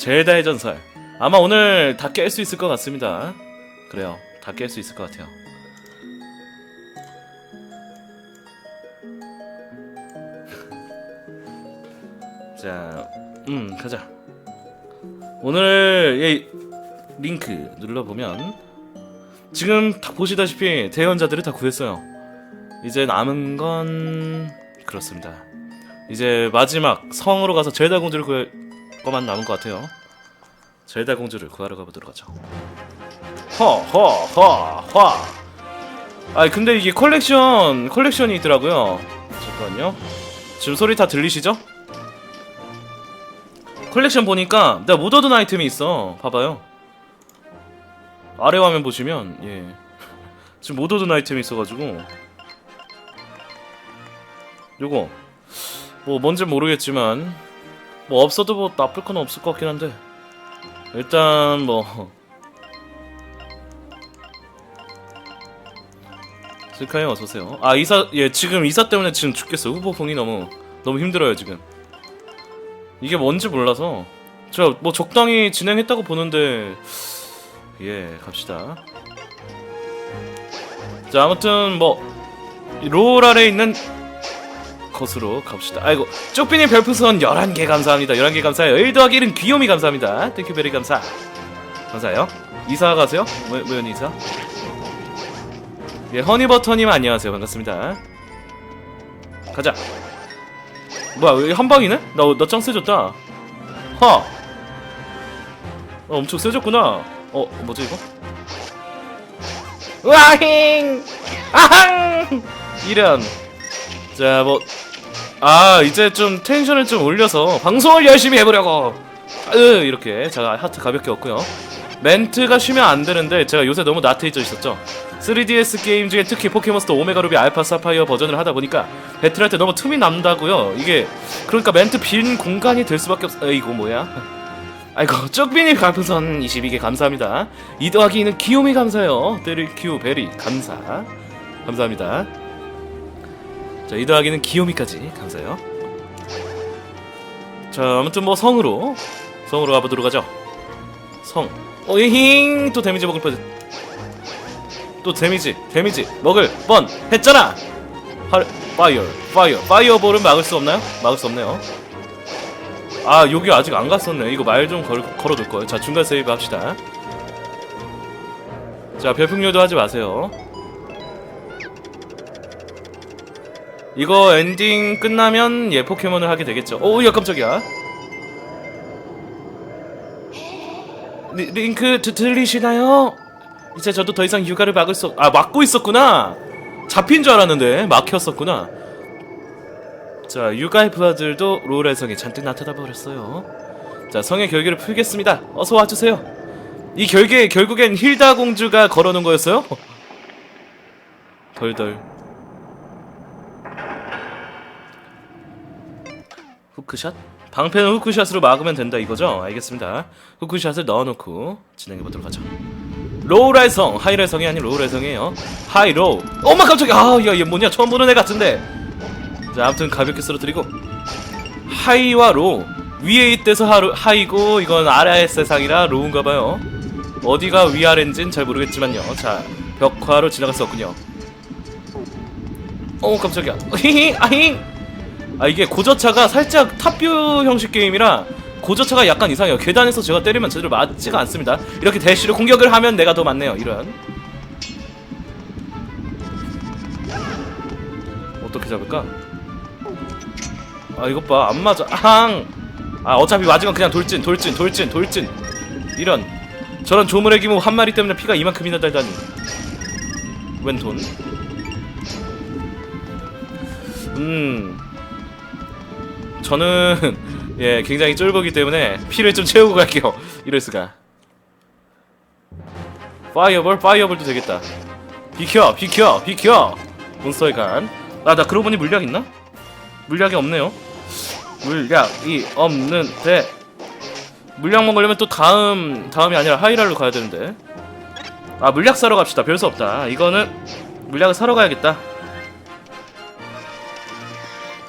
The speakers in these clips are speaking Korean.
젤다의 전설. 아마 오늘 다 깰 수 있을 것 같습니다. 그래요. 다 깰 수 있을 것 같아요. 자, 음, 가자. 오늘 이 링크 눌러보면 지금 다 보시다시피 대연자들을 다 구했어요. 이제 남은 건 그렇습니다. 이제 마지막 성으로 가서 젤다 공주를 구할 것만 남은 것 같아요. 젤다 공주를 구하러 가보도록 하죠. 허허허허. 아 근데 이게 컬렉션 컬렉션이 있더라고요. 잠깐만요. 지금 소리 다 들리시죠? 컬렉션 보니까 내가 못 얻은 아이템이 있어. 봐봐요. 아래 화면 보시면 예 지금 못 얻은 아이템이 있어가지고 요거 뭐 뭔지 모르겠지만 뭐 없어도 뭐 나쁠 건 없을 것 같긴 한데 일단 뭐 슬카이 어서 오세요. 아 이사 예 지금 이사 때문에 지금 죽겠어요. 후보풍이 너무 너무 힘들어요 지금. 이게 뭔지 몰라서 제가 뭐 적당히 진행했다고 보는데 예 갑시다. 자 아무튼 뭐 롤 아래 있는 것으로 갑시다. 아이고 쪽비님 별풍선 11개 감사합니다. 11개 감사해요. 1 더하기 1은 귀요미 감사합니다. 땡큐베리 감사. 감사해요. 이사 가세요? 뭐, 뭐연 이사? 예, 허니버터님 안녕하세요. 반갑습니다. 가자. 뭐야, 왜한 방이네? 나, 나 짱 세졌다. 하! 어, 엄청 세졌구나. 어, 뭐지, 이거? 으아힝! 아항! 이런. 자, 뭐. 아, 이제 좀 텐션을 좀 올려서 방송을 열심히 해보려고! 으, 이렇게. 제가 하트 가볍게 얻고요. 멘트가 쉬면 안 되는데 제가 요새 너무 나태해져 있었죠. 3DS 게임 중에 특히 포켓몬스터 오메가 루비 알파 사파이어 버전을 하다 보니까 배틀할 때 너무 틈이 남다고요. 이게 그러니까 멘트 빈 공간이 될 수밖에 없. 어, 이거 뭐야? 아이고 쪽비님 별풍선 22개 감사합니다. 이 더하기 는 귀요미 감사해요. 때릴 큐 베리 감사 감사합니다. 자, 이 더하기는 귀요미까지 감사해요. 자, 아무튼 뭐 성으로 성으로 가보도록 하죠. 성. 어이힝 또 데미지 먹을 뻔. 또 데미지 데미지 먹을 뻔 했잖아. 할 파이어 파이어 파이어볼은 막을 수 없나요? 막을 수 없네요. 아 여기 아직 안 갔었네. 이거 말 좀 걸어둘 거예요. 자 중간 세이브 합시다. 자 별풍요도 하지 마세요. 이거 엔딩 끝나면 예 포켓몬을 하게 되겠죠. 오 야 깜짝이야. 리, 링크 드, 들리시나요? 이제 저도 더 이상 육아를 막을 수, 아 막고 있었구나. 잡힌 줄 알았는데 막혔었구나. 자 육아의 부하들도 롤의 성에 잔뜩 나타나 버렸어요. 자 성의 결계를 풀겠습니다. 어서 와주세요. 이 결계 결국엔 힐다 공주가 걸어놓은 거였어요? 덜덜. 후크샷? 방패는 후크샷으로 막으면 된다 이거죠? 알겠습니다. 후크샷을 넣어놓고 진행해보도록 하죠. 로우라의 성, 하이라의 성이 아닌 로우라의 성이에요. 하이 로우. 엄마 깜짝이야. 아, 야, 얘 뭐냐? 처음 보는 애 같은데. 자, 아무튼 가볍게 쓰러뜨리고 하이와 로우 위에 있대서 하루, 하이고 이건 아래의 세상이라 로우인가봐요. 어디가 위아래인진 잘 모르겠지만요. 자, 벽화로 없군요. 어, 깜짝이야. 히히, 아잉. 아 이게 고저차가 살짝 탑뷰 형식 게임이라 고저차가 약간 이상해요. 계단에서 제가 때리면 제대로 맞지가 않습니다. 이렇게 대시로 공격을 하면 내가 더 맞네요. 이런. 어떻게 잡을까? 아 이것 봐. 안 맞아. 아항. 아 어차피 맞으면 그냥 돌진, 돌진, 돌진, 돌진. 이런. 저런 조물의 기모 한 마리 때문에 피가 이만큼이나 달다니. 웬 돈? 음. 저는 예 굉장히 쫄보기 때문에 피를 좀 채우고 갈게요. 이럴 수가. 파이어볼 파이어볼도 되겠다. 비켜 비켜 비켜! 몬스터의 간 아 나 그러고 보니 물약 있나? 물약이 없네요. 물약이 없는데. 물약 먹으려면 또 다음 다음이 아니라 하이랄로 가야 되는데. 아 물약 사러 갑시다. 별 수 없다. 이거는 물약을 사러 가야겠다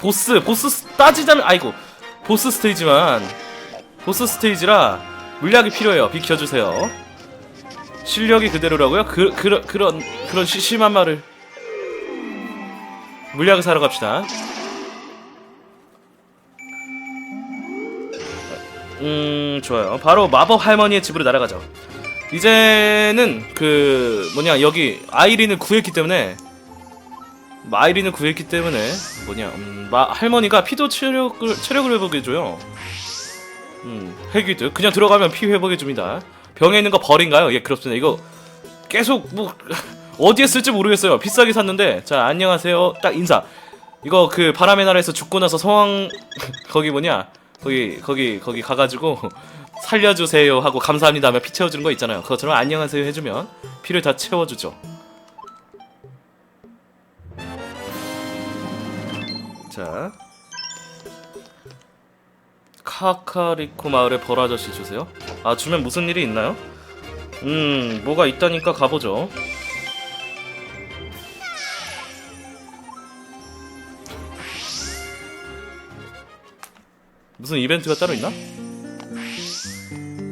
보스 보스 스- 따지자면 아이고 보스 스테이지만 보스 스테이지라 물약이 필요해요. 비켜주세요. 실력이 그대로라고요? 그, 그런 그런 그런 시, 심한 말을 물약을 사러 갑시다. 음 좋아요. 바로 마법 할머니의 집으로 날아가죠. 이제는 그 뭐냐 여기 아이린을 구했기 때문에 아이린을 구했기 때문에 뭐냐 음, 마, 할머니가 피도 체력을 체력을 회복해줘요. 음 핵위드 그냥 들어가면 피 회복해줍니다. 병에 있는 거 벌인가요? 예 그렇습니다. 이거 계속 뭐 어디에 쓸지 모르겠어요. 비싸게 샀는데 자 안녕하세요 딱 인사. 이거 그 바람의 나라에서 죽고 나서 성황 거기 뭐냐 거기 거기 거기 가가지고 살려주세요 하고 감사합니다 하면 피 채워주는 거 있잖아요. 그것처럼 안녕하세요 해주면 피를 다 채워주죠. 자 카카리코 마을에 벌 아저씨 주세요. 아 주면 무슨 일이 있나요? 음 뭐가 있다니까 가보죠. 무슨 이벤트가 따로 있나?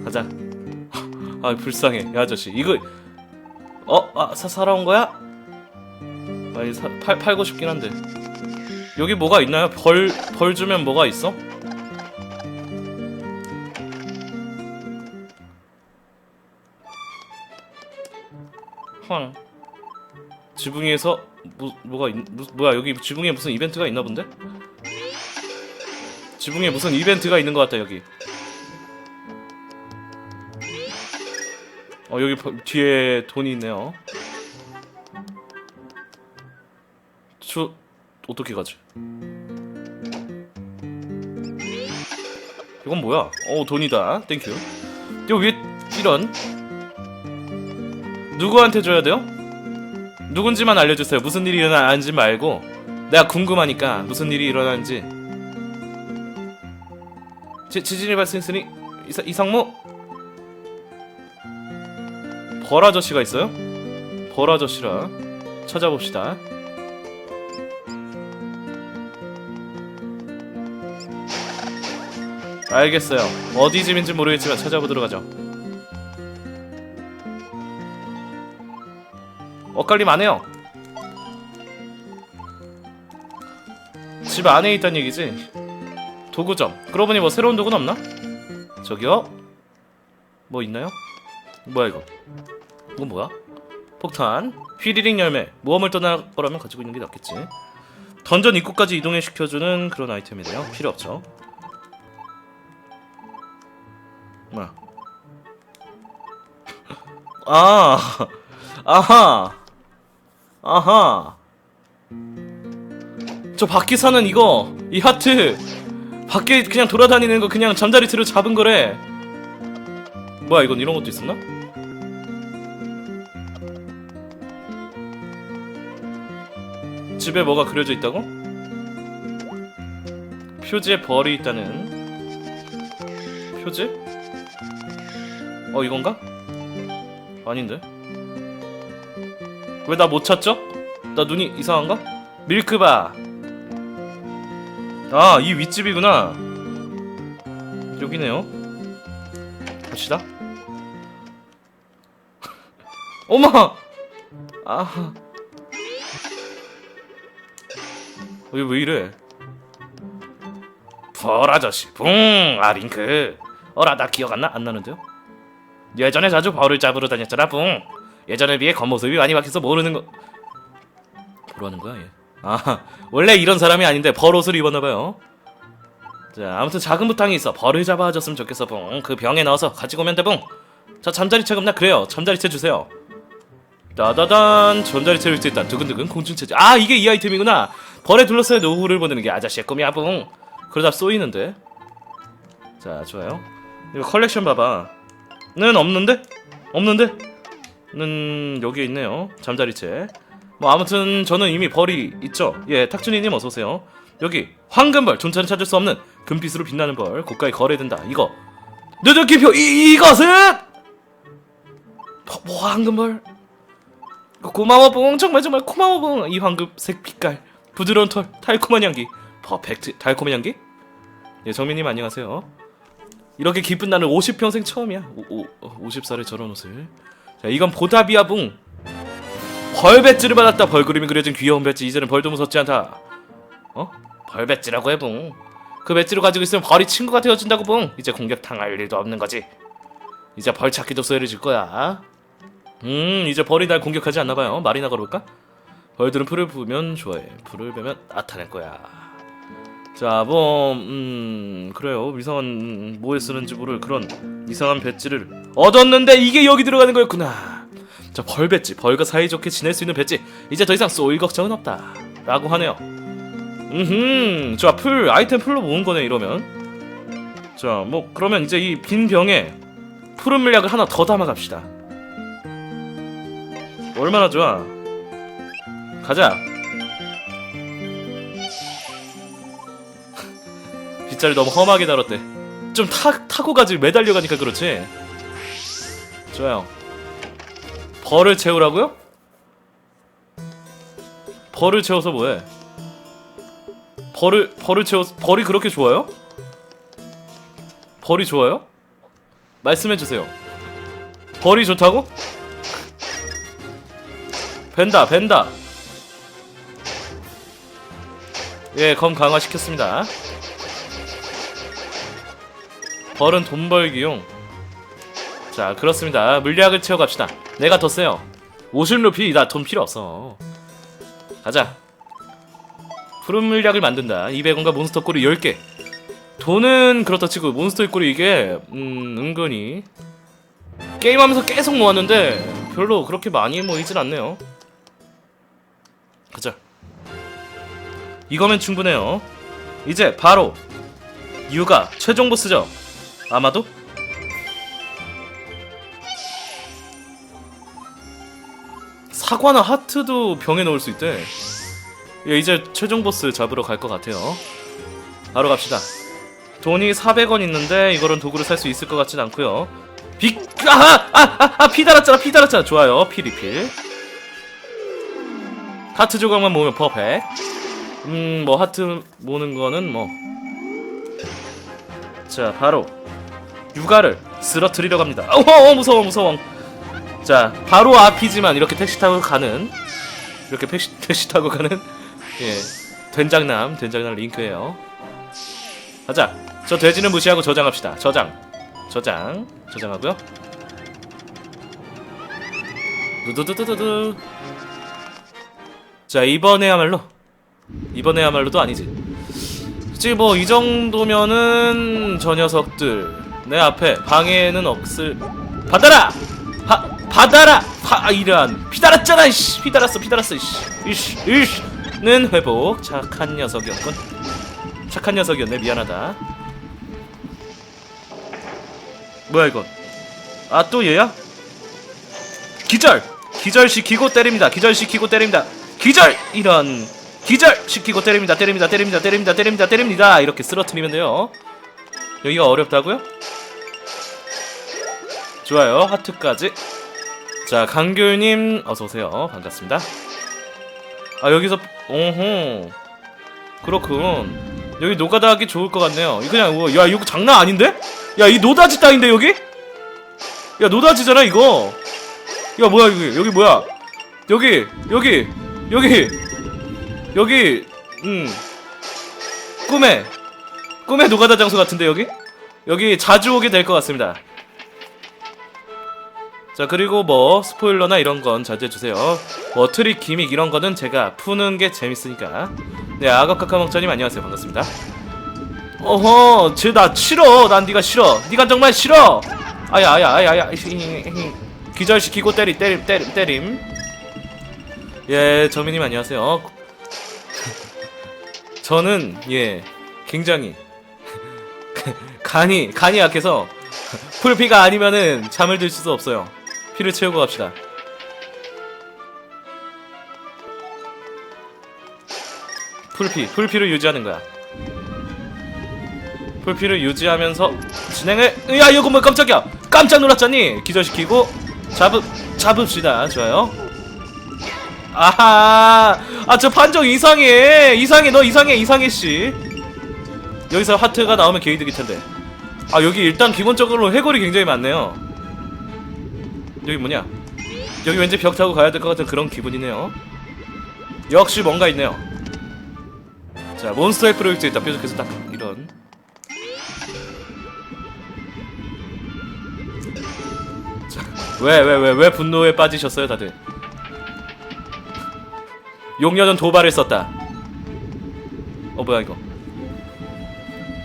가자. 아 불쌍해 이 아저씨 이거 어? 아 사, 사러 온 거야? 아니 사, 팔, 팔고 싶긴 한데 여기 뭐가 있나요? 벌, 벌 주면 뭐가 있어? 헐 지붕에서 뭐, 뭐가 있, 뭐, 뭐야 여기 지붕에 무슨 이벤트가 있나 본데? 지붕에 무슨 이벤트가 있는 것 같다 여기 어 여기 버- 뒤에 돈이 있네요 저 어떻게 가지? 이건 뭐야? 어 돈이다 땡큐 여기 왜 이런 누구한테 줘야 돼요? 누군지만 알려주세요 무슨 일이 일어나는지 말고 내가 궁금하니까 무슨 일이 일어나는지 지, 지진이 발생했으니 이사, 이상무 벌 아저씨가 있어요? 벌 아저씨라 찾아봅시다. 알겠어요. 어디 집인지 모르겠지만 찾아보도록 하죠. 엇갈림 안 해요. 집 안에 있단 얘기지. 도구점. 그러고 보니 뭐 새로운 도구는 없나? 저기요? 뭐 있나요? 뭐야 이거? 이건 뭐야? 폭탄, 휘리링 열매, 모험을 떠날 거라면 가지고 있는 게 낫겠지. 던전 입구까지 이동해 시켜주는 그런 아이템이네요. 필요 없죠. 뭐야? 아, 아하, 아하. 저 밖에 사는 이거, 이 하트, 밖에 그냥 돌아다니는 거 그냥 잠자리 틀어 잡은 거래. 뭐야 이건 이런 것도 있었나? 집에 뭐가 그려져 있다고? 표지에 벌이 있다는 표지? 어 이건가? 아닌데 왜 나 못 찾죠? 나 눈이 이상한가? 밀크바 아 이 윗집이구나 여기네요 봅시다 어머 아 왜, 왜 이래? 벌 아저씨, 붕, 아링크. 어라, 나 기억 안 나? 안 나는데요? 예전에 자주 벌을 잡으러 다녔잖아, 붕. 예전에 비해 겉모습이 많이 바뀌어서 모르는 거. 뭐라는 거야, 얘? 아, 원래 이런 사람이 아닌데 벌 옷을 입었나봐요. 자, 아무튼 작은 부탕이 있어. 벌을 잡아줬으면 좋겠어, 붕. 그 병에 넣어서 가지고 오면 돼, 붕. 자, 잠자리채 없나? 그래요. 잠자리채 주세요. 따다단 잠자리채를 수 있다 두근두근 공중체제 아 이게 이 아이템이구나 벌에 둘러싸여 노후를 보내는 게 아저씨의 꿈이야 붕 그러다 쏘이는데 자 좋아요 이거 컬렉션 봐봐 는 없는데? 없는데? 는 여기에 있네요. 잠자리채 뭐 아무튼 저는 이미 벌이 있죠. 예 탁준이님 어서오세요. 여기 황금벌 존재는 찾을 수 없는 금빛으로 빛나는 벌 고가에 거래된다. 이거. 누드기표! 이, 이것은? 뭐, 뭐 황금벌? 고마워 붕 정말 정말 고마워 붕이 황금색 빛깔. 부드러운 털 달콤한 향기. 퍼펙트 달콤한 향기? 예 정민님 안녕하세요 이렇게 기쁜 날은 50평생 처음이야. 오, 오, 50살에 저런 옷을. 자, 이건 보다비아 붕. 벌 배지를 받았다. 벌 그림이 그려진 귀여운 배지. 이제는 벌도 무섭지 않다. 어? 벌 배지라고 해 붕. 그 배지를 가지고 있으면 벌이 친구가 되어준다고 붕. 이제 공격 당할 일도 없는 거지. 이제 벌 찾기도 수혜해줄 거야. 음, 이제 벌이 날 공격하지 않나 봐요. 말이나 걸어볼까? 벌들은 풀을 부으면 좋아해. 풀을 베면 나타낼 거야. 자, 뭐, 음, 그래요. 이상한, 음, 뭐에 쓰는지 모를 그런 이상한 배지를 얻었는데 이게 여기 들어가는 거였구나. 자, 벌 배지. 벌과 사이좋게 지낼 수 있는 배지. 이제 더 이상 쏘일 걱정은 없다. 라고 하네요. 음흠. 자, 풀, 아이템 풀로 모은 거네, 이러면. 자, 뭐, 그러면 이제 이 빈 병에 푸른 물약을 하나 더 담아갑시다. 얼마나 좋아. 가자. 빗자를 너무 험하게 다뤘대. 좀 타, 타고 가지 매달려 가니까 그렇지. 좋아요. 벌을 채우라고요? 벌을 채워서 뭐해? 벌을 벌을 채워 벌이 그렇게 좋아요? 벌이 좋아요? 말씀해 주세요. 벌이 좋다고? 벤다 벤다. 예, 검 강화시켰습니다. 벌은 돈 벌기용. 자, 그렇습니다. 물약을 채워갑시다. 내가 더 세요. 50루피 나 돈 필요 없어. 가자. 푸른 물약을 만든다. 200원과 몬스터 꼬리 10개. 돈은 그렇다 치고 몬스터의 꼬리 이게 음, 은근히 게임하면서 계속 모았는데 별로 그렇게 많이 모이진 않네요. 가자. 이거면 충분해요. 이제 바로 유가 최종 보스죠. 아마도 사과나 하트도 병에 넣을 수 있대. 예, 이제 최종 보스 잡으러 갈 것 같아요. 바로 갑시다. 돈이 400원 있는데 이거는 도구를 살 수 있을 것 같진 않고요. 비 아하 아아 피 달았잖아 피 달았잖아 좋아요 피 리필. 하트 조각만 모으면 퍼펙. 음뭐 하트 모으는 거는 뭐. 자 바로 육아를 쓰러뜨리려 갑니다. 어, 어 무서워 무서워. 자 바로 앞이지만 이렇게 택시 타고 가는 이렇게 택시, 택시 타고 가는 예 된장남 된장남 링크예요. 가자. 저 돼지는 무시하고 저장합시다. 저장. 저장. 저장하고요. 두두두두두두. 자 이번에야말로 이번에야말로도 아니지. 솔직히 뭐 이 정도면은 저 녀석들 내 앞에 방해는 없을. 받아라. 바, 받아라. 파 이런 피 달았잖아. 이씨 피 달았어. 피 달았어. 이씨 이씨 이씨 는 회복. 착한 녀석이었군. 착한 녀석이었네. 미안하다. 뭐야 이건? 아 또 얘야? 기절! 기절시키고 때립니다. 기절시키고 때립니다. 기절! 이런 기절시키고 때립니다. 때립니다. 때립니다. 때립니다. 때립니다. 때립니다. 이렇게 쓰러트리면 돼요. 여기가 어렵다고요? 좋아요. 하트까지. 자, 강귤님 어서 오세요. 반갑습니다. 아 여기서 오호 그렇군. 여기 노가다 하기 좋을 것 같네요. 그냥 뭐, 야 이거 장난 아닌데? 야 이 노다지 땅인데 여기? 야 노다지잖아 이거. 야 뭐야 여기 여기 뭐야? 여기 여기 여기 여기 음 꿈에 꿈의 노가다 장소 같은데 여기? 여기 자주 오게 될 것 같습니다. 자 그리고 뭐 스포일러나 이런 건 자제해 주세요. 뭐 트릭 기믹 이런 거는 제가 푸는 게 재밌으니까. 네 악어 카카먹자님 안녕하세요. 반갑습니다. 어허 쟤나 싫어. 난 네가 싫어. 네가 정말 싫어. 아야 아야 아야 아야. 기절시키고 때리 때리 때리 때림. 예 정민님 안녕하세요. 저는 예 굉장히 간이 간이 약해서 풀피가 아니면은 잠을 들 수도 없어요 피를 채우고 갑시다. 풀피 풀피를 유지하는 거야. 풀피를 유지하면서 진행을 야 이거 뭐 깜짝이야. 깜짝 놀랐잖니? 기절시키고 잡읍 잡읍시다. 좋아요. 아하! 아저 판정 이상해. 이상해. 너 이상해. 이상해 씨. 여기서 하트가 나오면 게이득일 텐데. 아 여기 일단 기본적으로 해골이 굉장히 많네요 여기 뭐냐? 여기 왠지 벽 타고 가야 될 것 같은 그런 기분이네요. 역시 뭔가 있네요. 자 몬스터의 프로젝트 있다. 뾰족해서 딱 이런. 왜왜 왜 왜 분노에 빠지셨어요 다들? 용녀는 도발을 썼다. 어 뭐야 이거?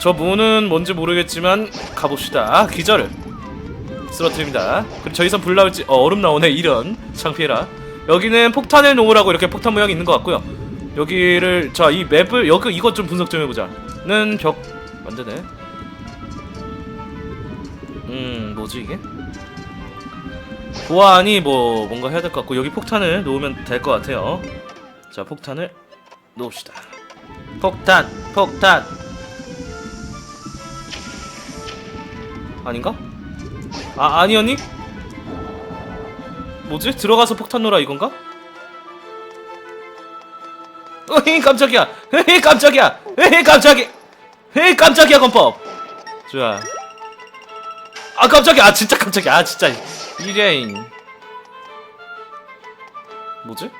저 문은 뭔지 모르겠지만 가봅시다. 아 기절을 쓰러뜨립니다. 그리고 저기선 불 나올지 어 얼음 나오네. 이런. 창피해라. 여기는 폭탄을 놓으라고 이렇게 폭탄 모양이 있는 것 같고요. 여기를 자 이 맵을 여기 이것 좀 분석 좀 해보자. 는 벽. 안되네 음 뭐지 이게? 보안이 뭐 뭔가 해야 될 것 같고 여기 폭탄을 놓으면 될 것 같아요. 자 폭탄을 놓읍시다. 폭탄 폭탄. 아닌가? 아 아니었니? 뭐지? 들어가서 폭탄 놓으라 이건가? 으이 깜짝이야 으이 깜짝이야 으이 깜짝이 으이 깜짝이야 건법 좋아 아 깜짝이야 아 진짜 깜짝이야 아 진짜 이레인 뭐지?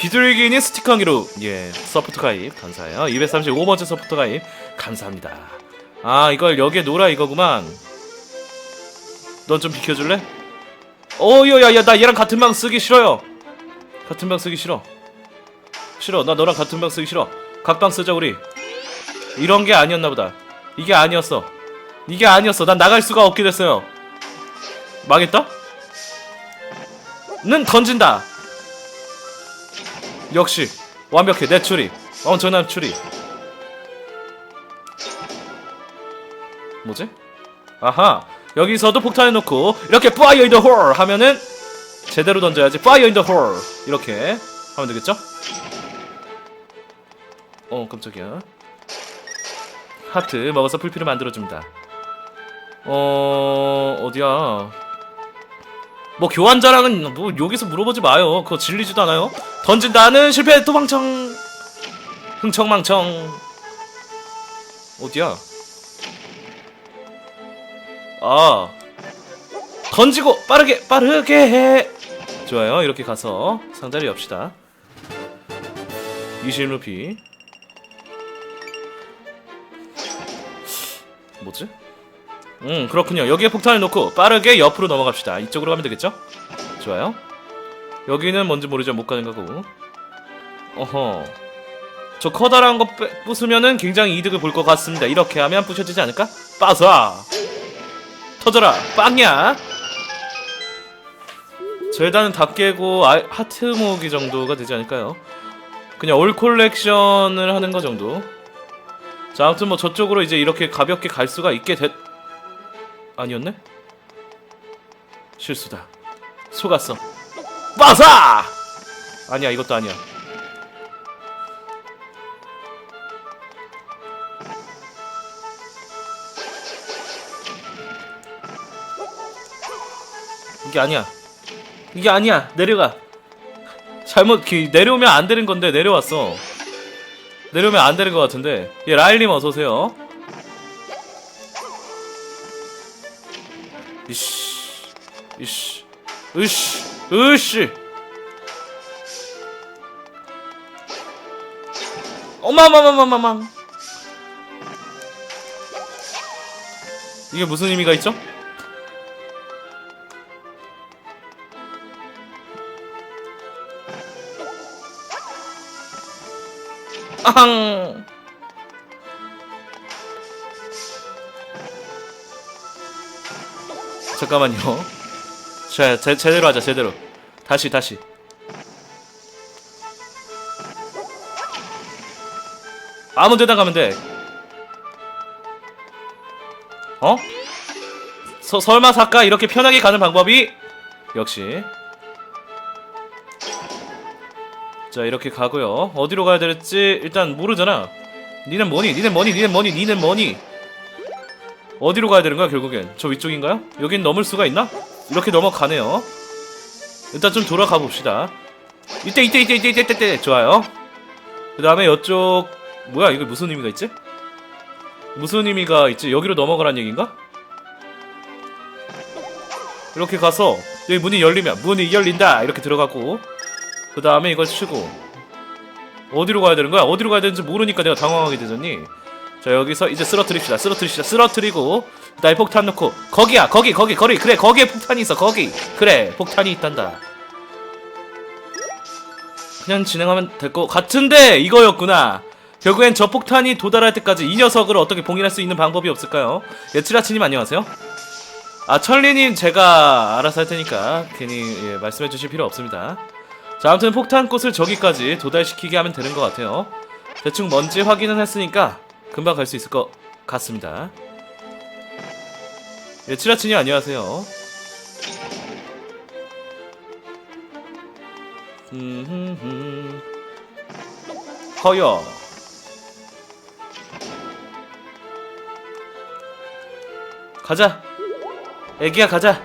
비둘기니 스티커 한기로 예 서포트 가입 감사해요. 235번째 서포트 가입 감사합니다. 아 이걸 여기에 놓으라 이거구만. 넌 좀 비켜줄래? 어여야야 나 얘랑 같은 방 쓰기 싫어요. 같은 방 쓰기 싫어. 싫어. 나 너랑 같은 방 쓰기 싫어. 각방 쓰자 우리. 이런 게 아니었나 보다. 이게 아니었어. 이게 아니었어. 난 나갈 수가 없게 됐어요. 망했다? 는 던진다 역시 완벽해. 내 추리. 엄청난 추리. 뭐지? 아하. 여기서도 폭탄을 놓고 이렇게 the hole 하면은 제대로 던져야지. the hole. 이렇게 하면 되겠죠? 어 깜짝이야. 하트 먹어서 풀피를 만들어줍니다. 어... 어디야 뭐 교환 자랑은 뭐 여기서 물어보지 마요. 그거 질리지도 않아요. 던진다는 실패. 도망청. 흥청망청. 어디야? 아. 던지고 빠르게 빠르게 해. 좋아요. 이렇게 가서 상자를 엽시다. 20루피. 뭐지? 음 그렇군요. 여기에 폭탄을 놓고 빠르게 옆으로 넘어갑시다. 이쪽으로 가면 되겠죠? 좋아요. 여기는 뭔지 모르죠? 못 가는 거고. 어허. 저 커다란 거 빼- 부수면은 굉장히 이득을 볼 것 같습니다. 이렇게 하면 부셔지지 않을까? 빠사! 터져라! 빵야! 절단은 다 깨고 아, 하트 모으기 정도가 되지 않을까요? 그냥 올 콜렉션을 하는 거 정도. 자 아무튼 뭐 저쪽으로 이제 이렇게 가볍게 갈 수가 있게 됐 아니었네? 실수다. 속았어. 빠사! 아니야 이것도 아니야. 이게 아니야. 이게 아니야. 내려가. 잘못 기, 내려오면 안 되는 건데 내려왔어. 내려오면 안 되는 것 같은데. 예 라일님 어서 오세요 이씨 으씨 으씨. 어마마마마마망 이게 무슨 의미가 있죠? 아항 잠깐만요 자 제, 제대로 하자 제대로. 다시 다시. 아무 데나 가면 돼. 어? 서, 설마 사까? 이렇게 편하게 가는 방법이? 역시. 자 이렇게 가고요. 어디로 가야 될지 일단 모르잖아. 니는 뭐니? 니는 뭐니? 니는 뭐니? 니는 뭐니? 어디로 가야 되는 거야 결국엔? 저 위쪽인가요? 여긴 넘을 수가 있나? 이렇게 넘어가네요 일단 좀 돌아가 봅시다 이때 이때 이때 이때 이때 이때, 이때 좋아요 그 다음에 이쪽 뭐야 이거 무슨 의미가 있지? 무슨 의미가 있지? 여기로 넘어가란 얘기인가? 이렇게 가서 여기 문이 열리면 문이 열린다 이렇게 들어가고 그 다음에 이걸 치고 어디로 가야 되는 거야? 어디로 가야 되는지 모르니까 내가 당황하게 되더니 자 여기서 이제 쓰러뜨립시다. 쓰러뜨립시다. 쓰러뜨리고 그다음에 폭탄 넣고 거기야 거기 거기 거기. 그래 거기에 폭탄이 있어 거기. 그래 폭탄이 있단다. 그냥 진행하면 될것 같은데 이거였구나. 결국엔 저 폭탄이 도달할 때까지 이 녀석을 어떻게 봉인할 수 있는 방법이 없을까요? 예치라치님 안녕하세요. 아 천리님 제가 알아서 할 테니까 괜히 예, 말씀해 주실 필요 없습니다. 자 아무튼 폭탄꽃을 저기까지 도달시키게 하면 되는 것 같아요. 대충 뭔지 확인은 했으니까 금방 갈 수 있을 것 같습니다. 예 치라치님 안녕하세요. 허여. 가자. 애기야 가자.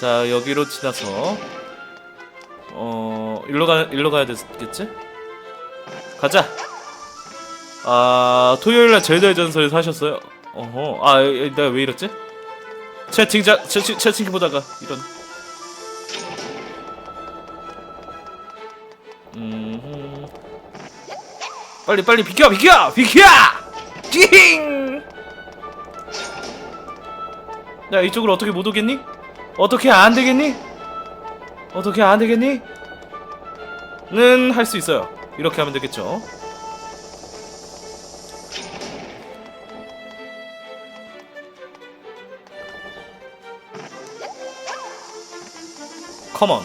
자 여기로 지나서 어 일로 가 일로 가야 되겠지? 가자. 아 토요일날 제자의 전설 사셨어요? 어허 아 내가 왜 이랬지? 채팅자 채팅 채팅 보다가 이런. 음 빨리 빨리 비켜 비켜 비켜! 띵! 야 이쪽으로 어떻게 못 오겠니? 어떻게 안 되겠니? 어떻게 안 되겠니? 는 할 수 있어요. 이렇게 하면 되겠죠. 컴온.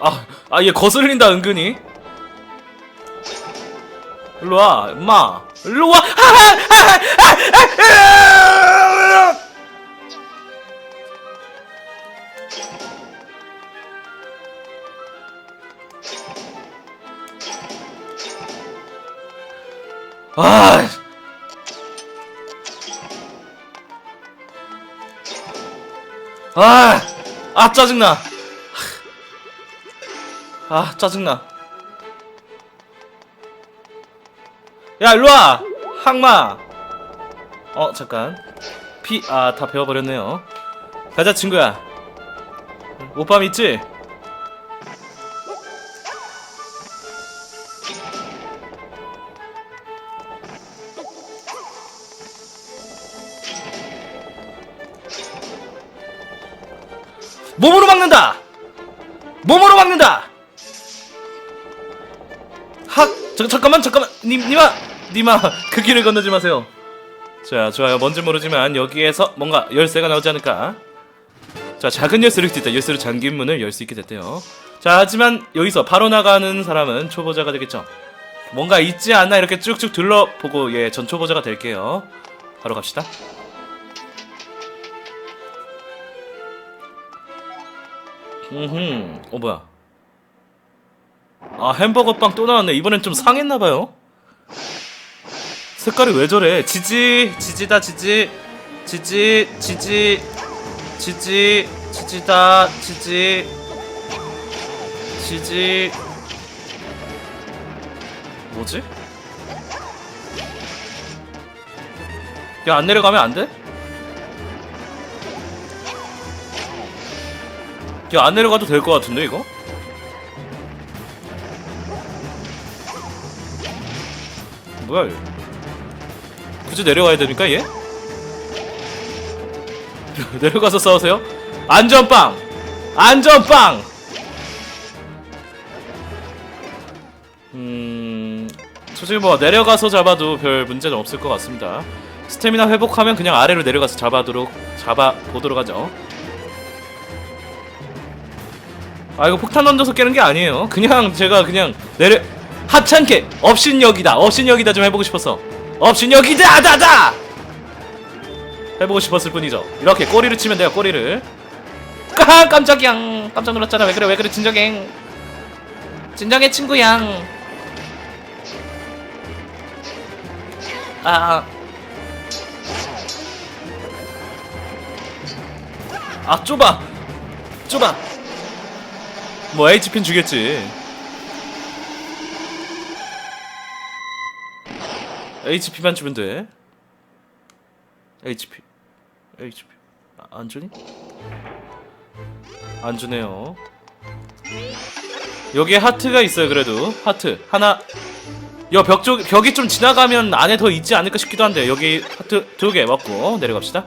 아, 아, 얘 거슬린다, 은근히. 일로 와, 엄마. 일로 와! 아! 아! 아, 짜증나. 아, 짜증나. 야, 일로 와! 항마! 어, 잠깐. 피, 아, 다 배워버렸네요. 가자, 친구야. 오빠 믿지? 잠깐만, 잠깐만! 님, 님아! 님아, 그 길을 건너지 마세요. 자, 좋아요. 뭔지 모르지만 여기에서 뭔가 열쇠가 나오지 않을까? 자, 작은 열쇠를 수 있다. 열쇠로 잠긴 문을 열 수 있게 됐대요. 자, 하지만 여기서 바로 나가는 사람은 초보자가 되겠죠. 뭔가 있지 않나 이렇게 쭉쭉 둘러보고 예, 전 초보자가 될게요. 바로 갑시다. 음흠. 어 뭐야? 아 햄버거 빵 또 나왔네. 이번엔 좀 상했나봐요. 색깔이 왜 저래? 지지, 지지다, 지지, 지지, 지지, 지지, 지지다, 지지, 지지. 뭐지? 야, 안 내려가면 안 돼? 야, 안 내려가도 될 것 같은데, 이거? 뭐야, 이거? 굳이 내려가야 됩니까, 얘? 내려가서 싸우세요? 안전빵! 안전빵! 음... 솔직히 뭐, 내려가서 잡아도 별 문제는 없을 것 같습니다. 스태미나 회복하면 그냥 아래로 내려가서 잡아도록, 잡아보도록 하죠. 아 이거 폭탄 던져서 깨는 게 아니에요 그냥 제가 그냥 내려 하찮게 업신여기다. 업신여기다 좀 해보고 싶었어 업신여기다 다다! 해보고 싶었을 뿐이죠. 이렇게 꼬리를 치면 돼요 꼬리를. 까 깜짝이야. 깜짝 놀랐잖아. 왜 그래 왜 그래 진정해. 진정해 친구야. 아 아. 좁아. 좁아. 뭐 HP는 주겠지 HP만 주면 돼. HP HP 아, 안 주니? 안 주네요. 여기에 하트가 있어요 그래도. 하트. 하나. 여 벽쪽 벽이 좀 지나가면 안에 더 있지 않을까 싶기도 한데 여기 하트 두 개 먹고 내려갑시다